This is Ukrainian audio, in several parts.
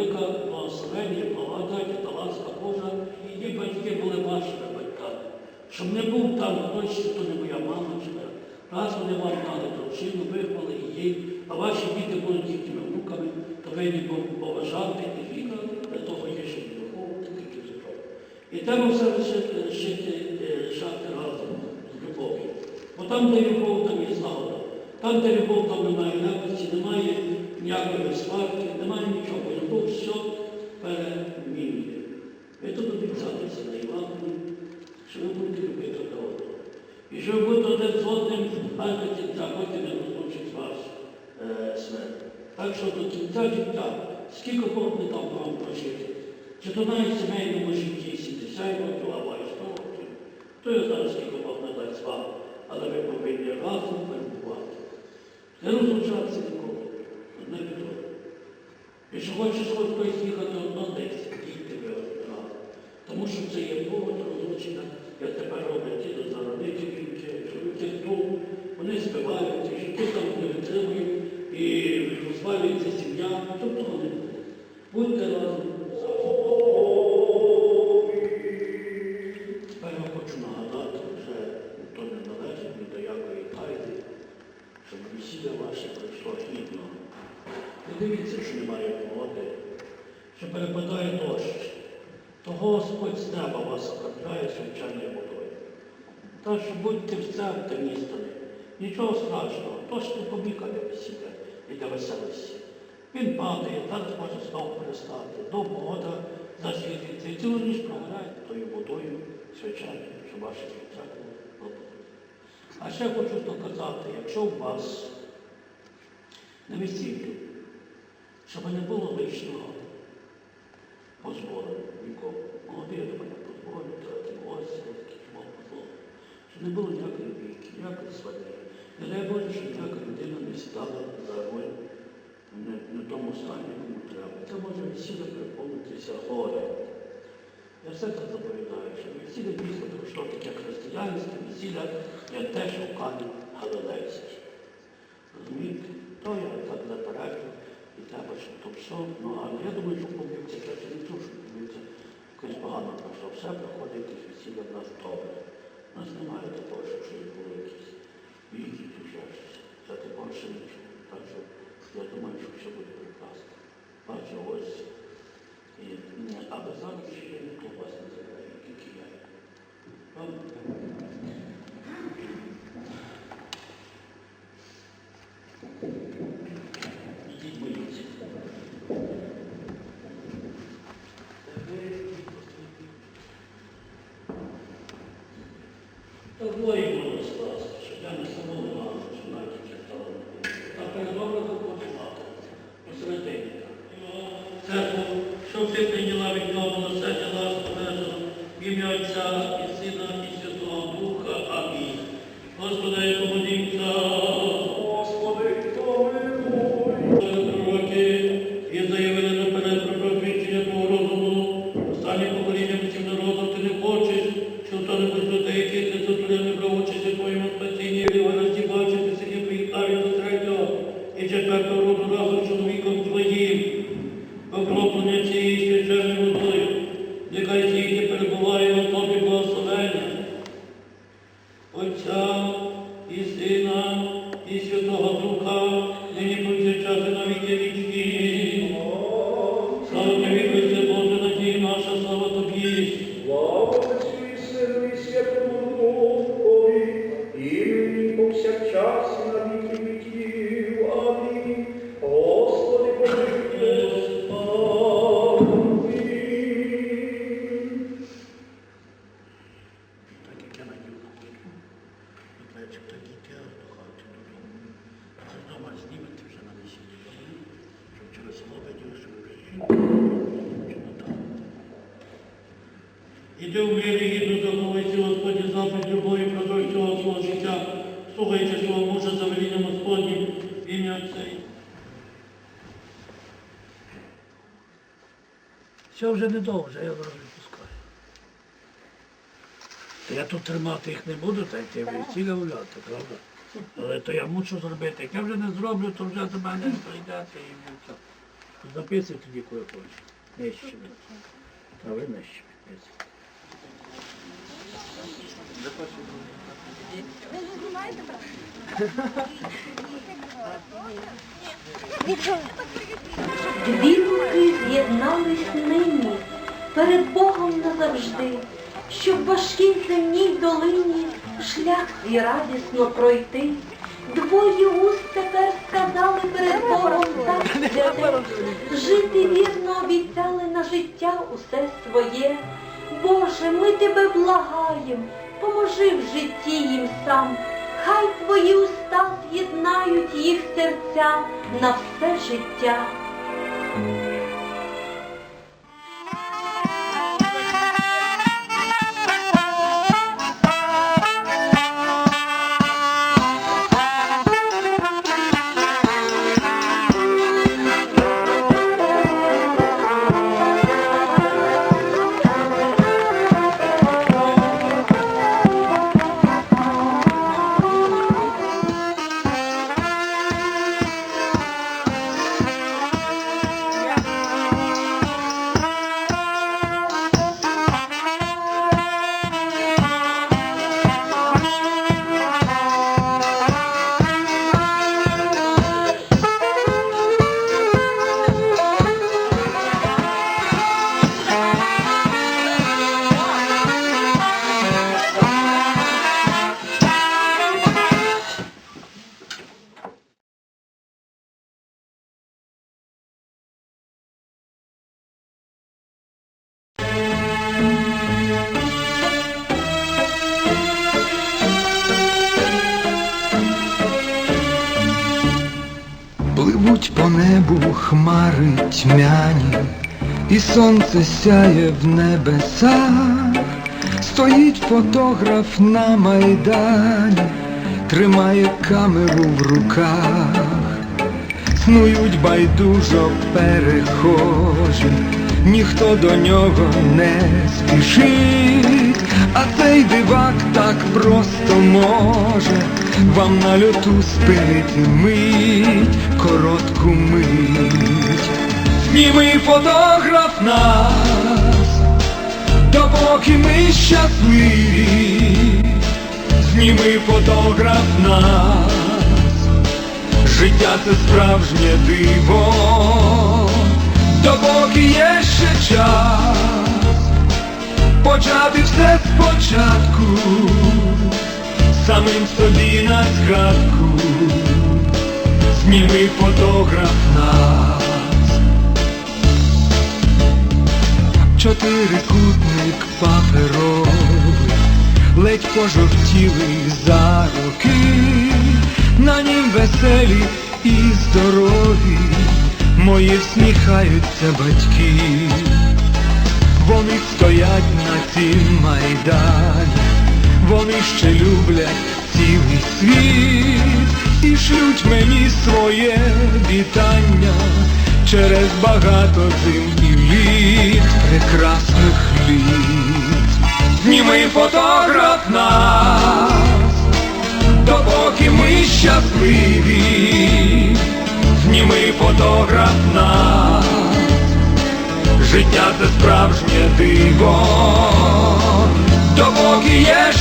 велика благословення, благодать та ласка Божа, і ті батьки були вашими батьками. Щоб не був там хтось, хто не моя не. Раз вони вам дали дружину, вихвали її, а ваші діти будуть їхніми внуками, то ви їх поважати і віка для того є, щоб виховувати тільки життя. І треба все лишити, е, разом з любов'ю. Бо там, де любов, там є злагода. Там, де любов, там немає ненависті, немає ніякої сварки, немає нічого. Любов все перемінює. Ви тут обіцялися на що ви будете любити одного. І що ви будете один з одним аж до потім не розлучить вас е, смерть. Так що до кінця життя, скільки Бог не дав вам прожити, чи то навіть сімейному житті 70 років, або і 100 років, то я знаю, скільки Бог не дасть вам, але ви повинні разом перебувати. Не розлучатися ніколи, одне від одного. І що хочеш хоч хтось їхати одно десь, їдьте ви разом. Тому що це є повод розлучення, як тепер роблять до що тих тут, вони спиваються, що тут там не витримують, і розвалюється сім'я, тобто вони. Будьте разом завжди. Тепер я хочу нагадати, вже то не належить ні до якої тайни, щоб весілля ваше пройшло гідно. Не дивіться, що немає погоди, що перепадає дощ, то Господь з неба вас окропляє свячаною водою. Та що будьте в церкві міста, нічого страшного, то ж не побікає весілля і для веселості. Він падає, зараз може знову перестати, до погода засвітиться і цілу ніч програє тою водою свячаною, щоб ваше життя було. А ще хочу доказати, якщо у вас на весіллі, щоб не було лишнього позбору нікого. Молоді до мене позбору, тратив гості, чому позбору. Щоб не було ніякої бійки, ніякої сварки. Не дай Боже, щоб ніяка людина не сідала за роль не, не тому стані, треба. Це може весілля переповнитися горе. Я все це заповідаю, що весілля дійсно пройшло таке християнське, весілля є теж у кані галилейський. Розумієте? То я так заперечу, і треба, щоб то все. Ну, але я думаю, що поб'ються, я не чув, що поб'ються. Якось погано пройшло. Все проходить якісь весілля в нас добре. У нас немає такого, щоб щось було якісь віки чи ще щось. Це такого ще що я думаю, що все буде прекрасно. Бачу, ось. І, м, а без замки ще ніхто вас не забирає, тільки я. Правда? Ідіть моліться. Та Все вже не довго, я зараз відпускаю. Та я тут тримати їх не буду, та й ти весілля гуляти, правда? Але то я мушу зробити. Як я вже не зроблю, то вже до мене не прийдете і все. Записуй тоді, коли хочеш. Нижче. А ви нижче підписуйте. Дві руки з'єднались нині перед Богом назавжди, щоб в важкій земній долині шлях свій радісно пройти. Двоє уст тепер сказали перед Богом так святе, жити вірно обіцяли на життя усе своє. Боже, ми тебе благаєм, поможи в житті їм сам. Хай твої уста з'єднають їх серця на все життя. Хмари тьмяні, і сонце сяє в небесах, стоїть фотограф на майдані, тримає камеру в руках, снують байдужо перехожі, ніхто до нього не спішить, а цей дивак так просто може вам на льоту спинити мить, коротку мить. Зніми фотограф нас, допоки ми щасливі, зніми фотограф нас, життя це справжнє диво, допоки є ще час, почати все спочатку самим собі на згадку, зніми фотограф нас. Чотирикутник паперовий, ледь пожовтілий за роки, на нім веселі і здорові, мої всміхаються батьки. Вони стоять на цім майдані, вони ще люблять цілий світ і шлють мені своє вітання через багато зим і літ прекрасних літ. Зніми фотограф нас, допоки ми щасливі, зніми фотограф нас. Життя це справжнє диво,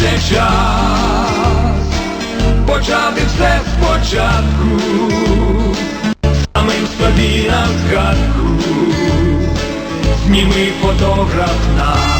ще час, почати все спочатку, самим собі на згадку, зніми фотограф нас.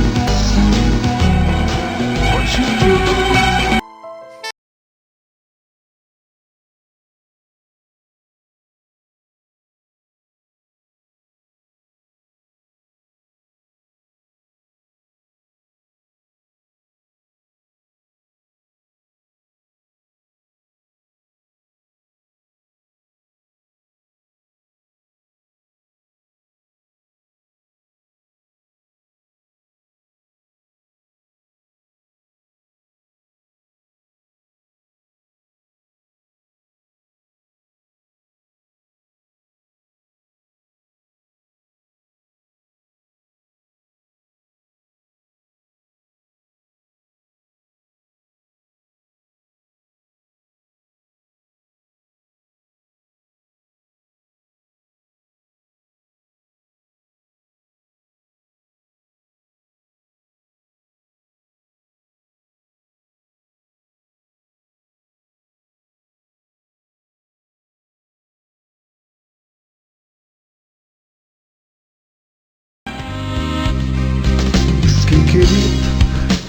是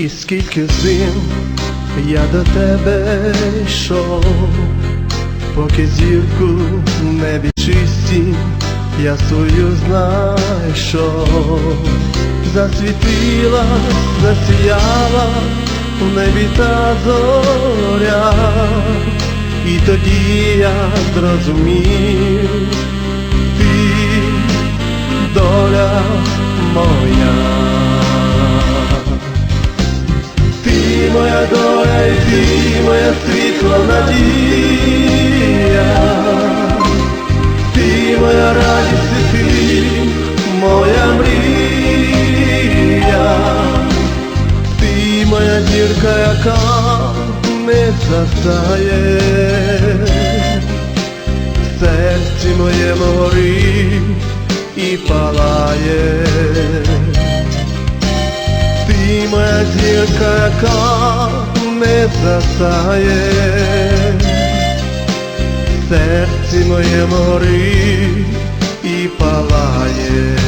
і скільки зим я до тебе йшов, поки зірку в небі чисті я свою знайшов, засвітила, засіяла в небі та зоря, і тоді я зрозумів, ти доля моя. Ти моя доля, і ти моя світла надія, ти моя радість, і ти моя мрія, ти моя зірка, яка не згасає, в серці моєму горить і палає. Моя зірка, не засає, серці моєму горить і палає.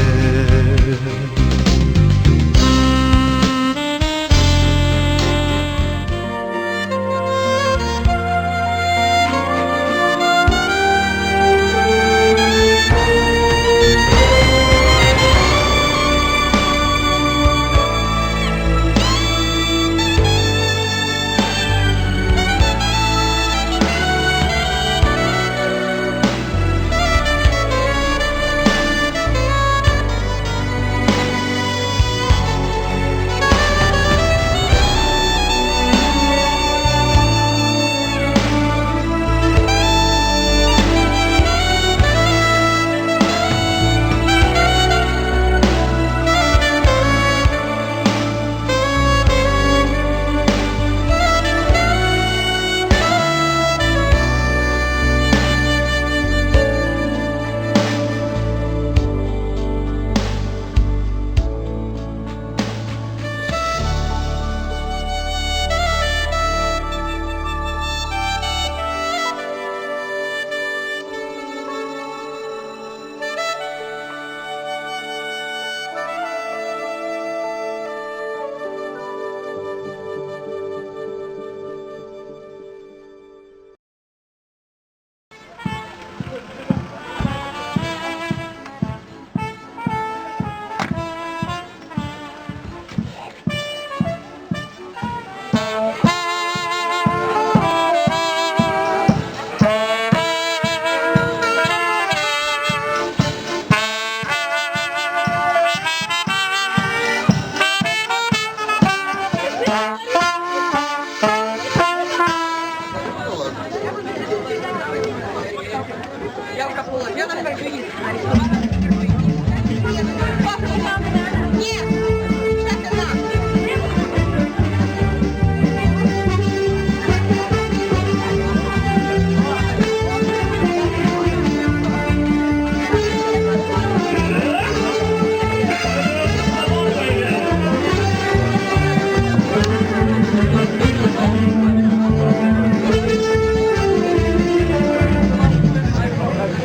Ні.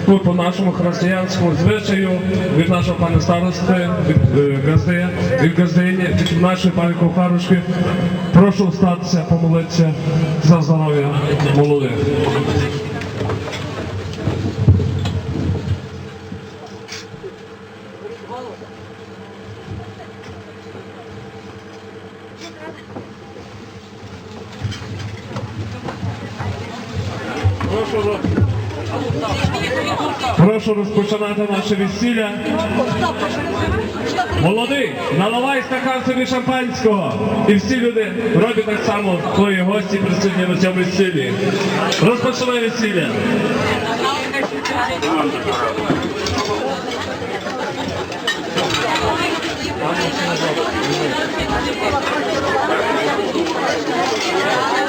По, по нашому християнському звичаю від нашого пана старости, від е, газди, від газдині, від нашої пані кохарушки. Прошу встатися, помолитися за здоров'я молодих. Прошу розпочинати наше весілля. Молодий, наливай стакан собі шампанського. І всі люди роблять так само твої гості присутні на цьому весіллі. Розпочинай весілля. Тригічки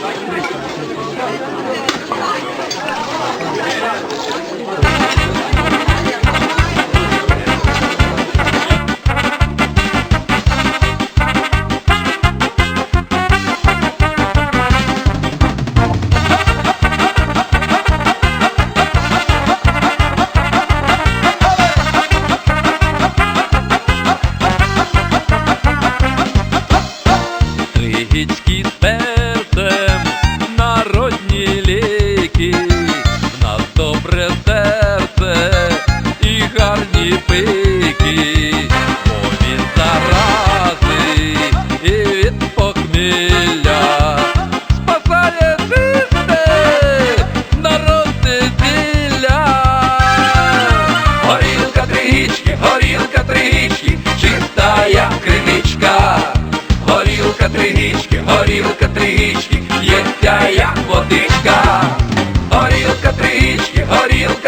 пики, бо зарази і від похмілля спасає чисте народне зілля. Горілка тригічки, горілка тригічки, чистая криничка. Горілка тригічки, горілка тригічки, п'ється як водичка. Горілка тригічки, горілка